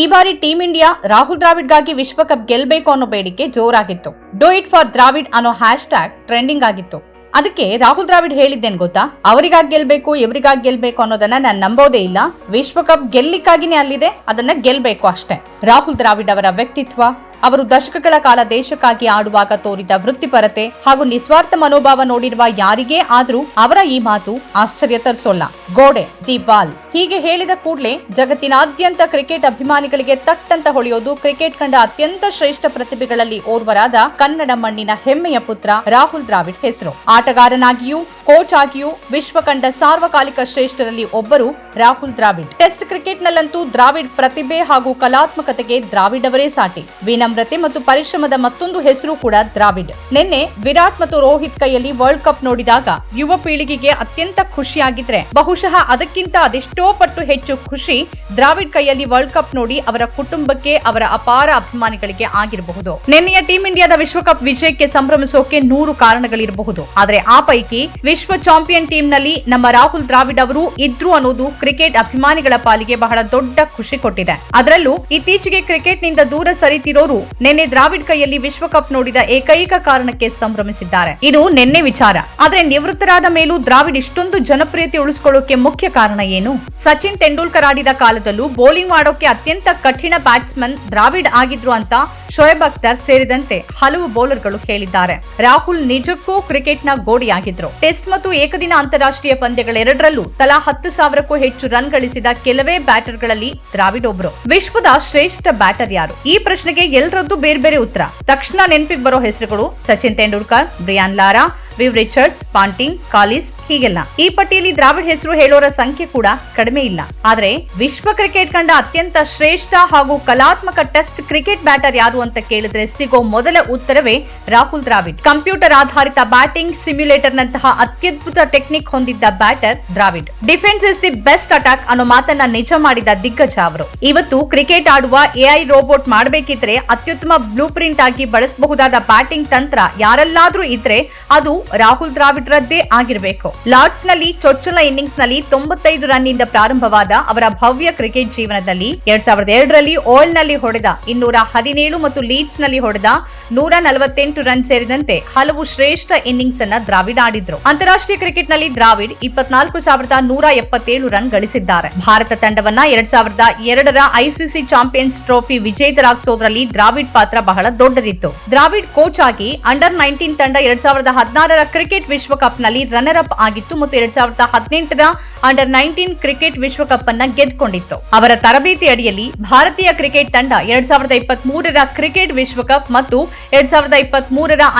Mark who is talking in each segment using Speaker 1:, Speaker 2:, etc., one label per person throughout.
Speaker 1: ಈ ಬಾರಿ team India Rahul ದ್ರಾವಿಡ್ಗಾಗಿ ವಿಶ್ವಕಪ್ ಗೆಲ್ಬೇಕು ಅನ್ನೋ ಬೇಡಿಕೆ ಜೋರಾಗಿತ್ತು. ಡೂ ಇಟ್ ಫಾರ್ ದ್ರಾವಿಡ್ ಅನ್ನೋ ಹ್ಯಾಶ್ ಟ್ಯಾಗ್ ಟ್ರೆಂಡಿಂಗ್ ಆಗಿತ್ತು. ಅದಕ್ಕೆ ರಾಹುಲ್ ದ್ರಾವಿಡ್ ಹೇಳಿದ್ದೇನ್ ಗೊತ್ತಾ? ಅವರಿಗಾಗಿ ಗೆಲ್ಬೇಕು, ಇವರಿಗಾಗಿ ಗೆಲ್ಬೇಕು ಅನ್ನೋದನ್ನ ನಾನು ನಂಬೋದೇ ಇಲ್ಲ. ವಿಶ್ವಕಪ್ ಗೆಲ್ಲಿಕ್ಕಾಗಿನೇ ಅಲ್ಲಿದೆ, ಅದನ್ನ ಗೆಲ್ಬೇಕು ಅಷ್ಟೇ. ರಾಹುಲ್ ದ್ರಾವಿಡ್ ಅವರ ವ್ಯಕ್ತಿತ್ವ ಅವರು ದಶಕಗಳ ಕಾಲ ದೇಶಕ್ಕಾಗಿ ಆಡುವಾಗ ತೋರಿದ ವೃತ್ತಿಪರತೆ ಹಾಗೂ ನಿಸ್ವಾರ್ಥ ಮನೋಭಾವ ನೋಡಿರುವ ಯಾರಿಗೇ ಆದ್ರೂ ಅವರ ಈ ಮಾತು ಆಶ್ಚರ್ಯ ತರಿಸೋಲ್ಲ. ಗೋಡೆ, ದಿ ಬಾಲ್. ಹೀಗೆ ಹೇಳಿದ ಕೂಡಲೇ ಜಗತ್ತಿನಾದ್ಯಂತ ಕ್ರಿಕೆಟ್ ಅಭಿಮಾನಿಗಳಿಗೆ ತಟ್ಟಂತ ಹೊಳೆಯೋದು ಕ್ರಿಕೆಟ್ ಕಂಡ ಅತ್ಯಂತ ಶ್ರೇಷ್ಠ ಪ್ರತಿಭೆಗಳಲ್ಲಿ ಓರ್ವರಾದ ಕನ್ನಡ ಮಣ್ಣಿನ ಹೆಮ್ಮೆಯ ಪುತ್ರ ರಾಹುಲ್ ದ್ರಾವಿಡ್ ಹೆಸರು. ಆಟಗಾರನಾಗಿಯೂ ಕೋಚ್ ಆಗಿಯೂ ವಿಶ್ವ ಕಂಡ ಸಾರ್ವಕಾಲಿಕ ಶ್ರೇಷ್ಠರಲ್ಲಿ ಒಬ್ಬರು ರಾಹುಲ್ ದ್ರಾವಿಡ್. ಟೆಸ್ಟ್ ಕ್ರಿಕೆಟ್ನಲ್ಲಂತೂ ದ್ರಾವಿಡ್ ಪ್ರತಿಭೆ ಹಾಗೂ ಕಲಾತ್ಮಕತೆಗೆ ದ್ರಾವಿಡ್ ಅವರೇ ಸಾಟಿ. ವಿನಮ್ರತೆ ಮತ್ತು ಪರಿಶ್ರಮದ ಮತ್ತೊಂದು ಹೆಸರು ಕೂಡ ದ್ರಾವಿಡ್. ನಿನ್ನೆ ವಿರಾಟ್ ಮತ್ತು ರೋಹಿತ್ ಕೈಯಲ್ಲಿ ವರ್ಲ್ಡ್ ಕಪ್ ನೋಡಿದಾಗ ಯುವ ಪೀಳಿಗೆಗೆ ಅತ್ಯಂತ ಖುಷಿಯಾಗಿದ್ರೆ. ಬಹುಶಃ ಅದಕ್ಕಿಂತ ಅದೆಷ್ಟೋ ಪಟ್ಟು ಹೆಚ್ಚು ಖುಷಿ ದ್ರಾವಿಡ್ ಕೈಯಲ್ಲಿ ವರ್ಲ್ಡ್ ಕಪ್ ನೋಡಿ ಅವರ ಕುಟುಂಬಕ್ಕೆ, ಅವರ ಅಪಾರ ಅಭಿಮಾನಿಗಳಿಗೆ ಆಗಿರಬಹುದು. ನಿನ್ನೆಯ ಟೀಂ ಇಂಡಿಯಾದ ವಿಶ್ವಕಪ್ ವಿಜಯಕ್ಕೆ ಸಂಭ್ರಮಿಸೋಕೆ ನೂರು ಕಾರಣಗಳಿರಬಹುದು. ಆದರೆ ಆ ಪೈಕಿ ವಿಶ್ವ ಚಾಂಪಿಯನ್ ಟೀಮ್ನಲ್ಲಿ ನಮ್ಮ ರಾಹುಲ್ ದ್ರಾವಿಡ್ ಅವರು ಇದ್ರು ಅನ್ನೋದು ಕ್ರಿಕೆಟ್ ಅಭಿಮಾನಿಗಳ ಪಾಲಿಗೆ ಬಹಳ ದೊಡ್ಡ ಖುಷಿ ಕೊಟ್ಟಿದೆ. ಅದರಲ್ಲೂ ಇತ್ತೀಚೆಗೆ ಕ್ರಿಕೆಟ್ನಿಂದ ದೂರ ಸರಿತಿರೋರು ನಿನ್ನೆ ದ್ರಾವಿಡ್ ಕೈಯಲ್ಲಿ ವಿಶ್ವಕಪ್ ನೋಡಿದ ಏಕೈಕ ಕಾರಣಕ್ಕೆ ಸಂಭ್ರಮಿಸಿದ್ದಾರೆ. ಇದು ನಿನ್ನೆ ವಿಚಾರ. ಆದ್ರೆ ನಿವೃತ್ತರಾದ ಮೇಲೂ ದ್ರಾವಿಡ್ ಇಷ್ಟೊಂದು ಜನಪ್ರಿಯತೆ ಉಳಿಸಿಕೊಳ್ಳೋಕೆ ಮುಖ್ಯ ಕಾರಣ ಏನು? ಸಚಿನ್ ತೆಂಡೂಲ್ಕರ್ ಆಡಿದ ಕಾಲದಲ್ಲೂ ಬೌಲಿಂಗ್ ಮಾಡೋಕೆ ಅತ್ಯಂತ ಕಠಿಣ ಬ್ಯಾಟ್ಸ್ಮನ್ ದ್ರಾವಿಡ್ ಆಗಿದ್ರು ಅಂತ ಶೋಯಬ್ ಅಖ್ತರ್ ಸೇರಿದಂತೆ ಹಲವು ಬೌಲರ್ಗಳು ಹೇಳಿದ್ದಾರೆ. ರಾಹುಲ್ ನಿಜಕ್ಕೂ ಕ್ರಿಕೆಟ್ನ ಗೋಡಿಯಾಗಿದ್ರು. ಟೆಸ್ಟ್ ಮತ್ತು ಏಕದಿನ ಅಂತಾರಾಷ್ಟ್ರೀಯ ಪಂದ್ಯಗಳೆರಡರಲ್ಲೂ ತಲಾ ಹತ್ತು ಸಾವಿರಕ್ಕೂ ಹೆಚ್ಚು ರನ್ ಗಳಿಸಿದ ಕೆಲವೇ ಬ್ಯಾಟರ್ಗಳಲ್ಲಿ ದ್ರಾವಿಡ್ ಒಬ್ರು. ವಿಶ್ವದ ಶ್ರೇಷ್ಠ ಬ್ಯಾಟರ್ ಯಾರು? ಈ ಪ್ರಶ್ನೆಗೆ ಎಲ್ಲರದ್ದು ಬೇರೆ ಬೇರೆ ಉತ್ತರ. ತಕ್ಷಣ ನೆನಪಿಗೆ ಬರೋ ಹೆಸರುಗಳು Sachin Tendulkar Brian Lara Viv Richards, Ponting, Kallis ಹೀಗೆಲ್ಲ. ಈ ಪಟ್ಟಿಯಲ್ಲಿ ದ್ರಾವಿಡ್ ಹೆಸರು ಹೇಳೋರ ಸಂಖ್ಯೆ ಕೂಡ ಕಡಿಮೆ ಇಲ್ಲ. ಆದ್ರೆ ವಿಶ್ವ ಕ್ರಿಕೆಟ್ ಕಂಡ ಅತ್ಯಂತ ಶ್ರೇಷ್ಠ ಹಾಗೂ ಕಲಾತ್ಮಕ ಟೆಸ್ಟ್ ಕ್ರಿಕೆಟ್ ಬ್ಯಾಟರ್ ಯಾರು ಅಂತ ಕೇಳಿದ್ರೆ ಸಿಗೋ ಮೊದಲ ಉತ್ತರವೇ ರಾಹುಲ್ ದ್ರಾವಿಡ್. ಕಂಪ್ಯೂಟರ್ ಆಧಾರಿತ ಬ್ಯಾಟಿಂಗ್ ಸಿಮ್ಯುಲೇಟರ್ ನಂತಹ ಅತ್ಯದ್ಭುತ ಟೆಕ್ನಿಕ್ ಹೊಂದಿದ್ದ batter Dravid. Defence is the best attack ಅನ್ನೋ ಮಾತನ್ನ ನಿಜ ಮಾಡಿದ ದಿಗ್ಗಜ ಅವರು. ಇವತ್ತು ಕ್ರಿಕೆಟ್ ಆಡುವ ಎಐ ರೋಬೋಟ್ ಮಾಡಬೇಕಿದ್ರೆ ಅತ್ಯುತ್ತಮ ಬ್ಲೂ ಪ್ರಿಂಟ್ ಆಗಿ ಬಳಸಬಹುದಾದ ಬ್ಯಾಟಿಂಗ್ ತಂತ್ರ ಯಾರಲ್ಲಾದ್ರೂ ಇದ್ರೆ ಅದು ರಾಹುಲ್ ದ್ರಾವಿಡ್ ರದ್ದೇ ಆಗಿರಬೇಕು. ಲಾರ್ಡ್ಸ್ನಲ್ಲಿ ಚೊಚ್ಚಲ ಇನ್ನಿಂಗ್ಸ್ನಲ್ಲಿ ತೊಂಬತ್ತೈದು ರನ್ ಇಂದ ಪ್ರಾರಂಭವಾದ ಅವರ ಭವ್ಯ ಕ್ರಿಕೆಟ್ ಜೀವನದಲ್ಲಿ ಎರಡ್ ಸಾವಿರದ ಎರಡರಲ್ಲಿ ಓಯಲ್ನಲ್ಲಿ ಹೊಡೆದ ಇನ್ನೂರ ಹದಿನೇಳು ಮತ್ತು ಲೀಡ್ಸ್ನಲ್ಲಿ ಹೊಡೆದ ನೂರ ನಲವತ್ತೆಂಟು ರನ್ ಸೇರಿದಂತೆ ಹಲವು ಶ್ರೇಷ್ಠ ಇನ್ನಿಂಗ್ಸ್ ಅನ್ನ ದ್ರಾವಿಡ್ ಆಡಿದ್ರು. ಅಂತಾರಾಷ್ಟ್ರೀಯ ಕ್ರಿಕೆಟ್ನಲ್ಲಿ ದ್ರಾವಿಡ್ ಇಪ್ಪತ್ನಾಲ್ಕು ಸಾವಿರದ ನೂರ ಎಪ್ಪತ್ತೇಳು ರನ್ ಗಳಿಸಿದ್ದಾರೆ. ಭಾರತ ತಂಡವನ್ನ ಎರಡ್ ಸಾವಿರದ ಎರಡರ ಐಸಿಸಿ ಚಾಂಪಿಯನ್ಸ್ ಟ್ರೋಫಿ ವಿಜೇತರಾಗಿಸೋದ್ರಲ್ಲಿ ದ್ರಾವಿಡ್ ಪಾತ್ರ ಬಹಳ ದೊಡ್ಡದಿತ್ತು. ದ್ರಾವಿಡ್ ಕೋಚ್ ಆಗಿ ಅಂಡರ್ ನೈನ್ಟೀನ್ ತಂಡ ಎರಡ್ ಸಾವಿರದ ಹದಿನಾರರ ಕ್ರಿಕೆಟ್ ವಿಶ್ವಕಪ್ನಲ್ಲಿ ರನ್ನರ್ ಅಪ್ ಆಗಿತ್ತು ಮತ್ತು ಎರಡ್ ಸಾವಿರದ ಹದಿನೆಂಟರ ಅಂಡರ್ ನೈನ್ಟೀನ್ ಕ್ರಿಕೆಟ್ ವಿಶ್ವಕಪ್ ಅನ್ನ ಗೆದ್ದುಕೊಂಡಿತ್ತು. ಅವರ ತರಬೇತಿ ಅಡಿಯಲ್ಲಿ ಭಾರತೀಯ ಕ್ರಿಕೆಟ್ ತಂಡ ಎರಡ್ ಸಾವಿರದ ಇಪ್ಪತ್ತ್ ಮೂರರ ಕ್ರಿಕೆಟ್ ವಿಶ್ವಕಪ್ ಮತ್ತು ಎರಡ್ ಸಾವಿರದ ಇಪ್ಪತ್ತ್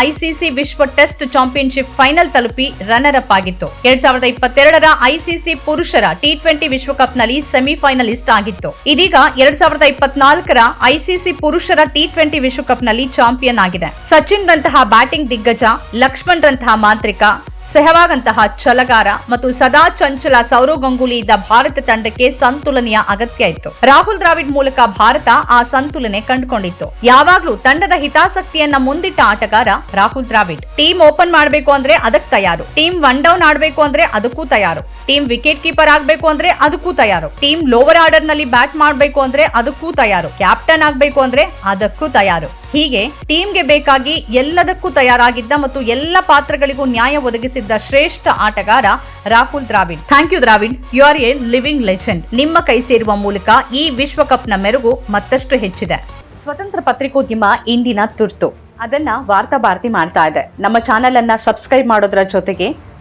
Speaker 1: ಐಸಿಸಿ ವಿಶ್ವ ಟೆಸ್ಟ್ ಚಾಂಪಿಯನ್ಶಿಪ್ ಫೈನಲ್ ತಲುಪಿ ರನ್ನರ್ ಅಪ್ ಆಗಿತ್ತು. ಎರಡ್ ಸಾವಿರದ ಇಪ್ಪತ್ತೆರಡರ ಐಸಿಸಿ ಪುರುಷರ ಟಿ ಟ್ವೆಂಟಿ ವಿಶ್ವಕಪ್ನಲ್ಲಿ ಸೆಮಿಫೈನಲಿಸ್ಟ್ ಆಗಿತ್ತು. ಇದೀಗ ಎರಡ್ ಸಾವಿರದ ಇಪ್ಪತ್ನಾಲ್ಕರ ಐಸಿಸಿ ಪುರುಷರ ಟಿ ಟ್ವೆಂಟಿ ವಿಶ್ವಕಪ್ನಲ್ಲಿ ಚಾಂಪಿಯನ್ ಆಗಿದೆ. ಸಚಿನ್ ರಂತಹ ಬ್ಯಾಟಿಂಗ್ ದಿಗ್ಗಜ ಲಕ್ಷ್ಮಣ್ ರಂತಹ ಮಾಂತ್ರಿಕ ಸೆಹವಾಗ್ ಅಂತಹ ಛಲಗಾರ ಮತ್ತು ಸದಾ ಚಂಚಲ ಸೌರವ್ ಗಂಗೂಲಿ ಇದ್ದ ಭಾರತ ತಂಡಕ್ಕೆ ಸಂತುಲನೆಯ ಅಗತ್ಯ ಇತ್ತು. ರಾಹುಲ್ ದ್ರಾವಿಡ್ ಮೂಲಕ ಭಾರತ ಆ ಸಂತುಲನೆ ಕಂಡುಕೊಂಡಿತ್ತು. ಯಾವಾಗ್ಲೂ ತಂಡದ ಹಿತಾಸಕ್ತಿಯನ್ನ ಮುಂದಿಟ್ಟ ಆಟಗಾರ ರಾಹುಲ್ ದ್ರಾವಿಡ್. ಟೀಮ್ ಓಪನ್ ಮಾಡಬೇಕು ಅಂದ್ರೆ ಅದಕ್ಕೆ ತಯಾರು. ಟೀಮ್ ಒನ್ ಡೌನ್ ಆಡಬೇಕು ಅಂದ್ರೆ ಅದಕ್ಕೂ ತಯಾರು. ಟೀಮ್ ವಿಕೆಟ್ ಕೀಪರ್ ಆಗ್ಬೇಕು ಅಂದ್ರೆ ಅದಕ್ಕೂ ತಯಾರು. ಟೀಮ್ ಲೋವರ್ ಆರ್ಡರ್ನಲ್ಲಿ ಬ್ಯಾಟ್ ಮಾಡಬೇಕು ಅಂದ್ರೆ ಅದಕ್ಕೂ ತಯಾರು. ಕ್ಯಾಪ್ಟನ್ ಆಗ್ಬೇಕು ಅಂದ್ರೆ ಅದಕ್ಕೂ ತಯಾರು. ಹೀಗೆ ಟೀಮ್ಗೆ ಬೇಕಾಗಿ ಎಲ್ಲದಕ್ಕೂ ತಯಾರಾಗಿದ್ದ ಮತ್ತು ಎಲ್ಲ ಪಾತ್ರಗಳಿಗೂ ನ್ಯಾಯ ಒದಗಿಸಿದ್ದ ಶ್ರೇಷ್ಠ ಆಟಗಾರ Rahul Dravid. Thank you Dravid. You are a living legend ನಿಮ್ಮ ಕೈ ಸೇರುವ ಮೂಲಕ ಈ ವಿಶ್ವಕಪ್ನ ಮೆರುಗು ಮತ್ತಷ್ಟು ಹೆಚ್ಚಿದೆ. ಸ್ವತಂತ್ರ ಪತ್ರಿಕೋದ್ಯಮ ಇಂದಿನ ತುರ್ತು. ಅದನ್ನ ವಾರ್ತಾ ಭಾರತಿ ಮಾಡ್ತಾ ಇದೆ. ನಮ್ಮ ಚಾನೆಲ್ ಅನ್ನ ಸಬ್ಸ್ಕ್ರೈಬ್ ಮಾಡೋದ್ರ ಜೊತೆಗೆ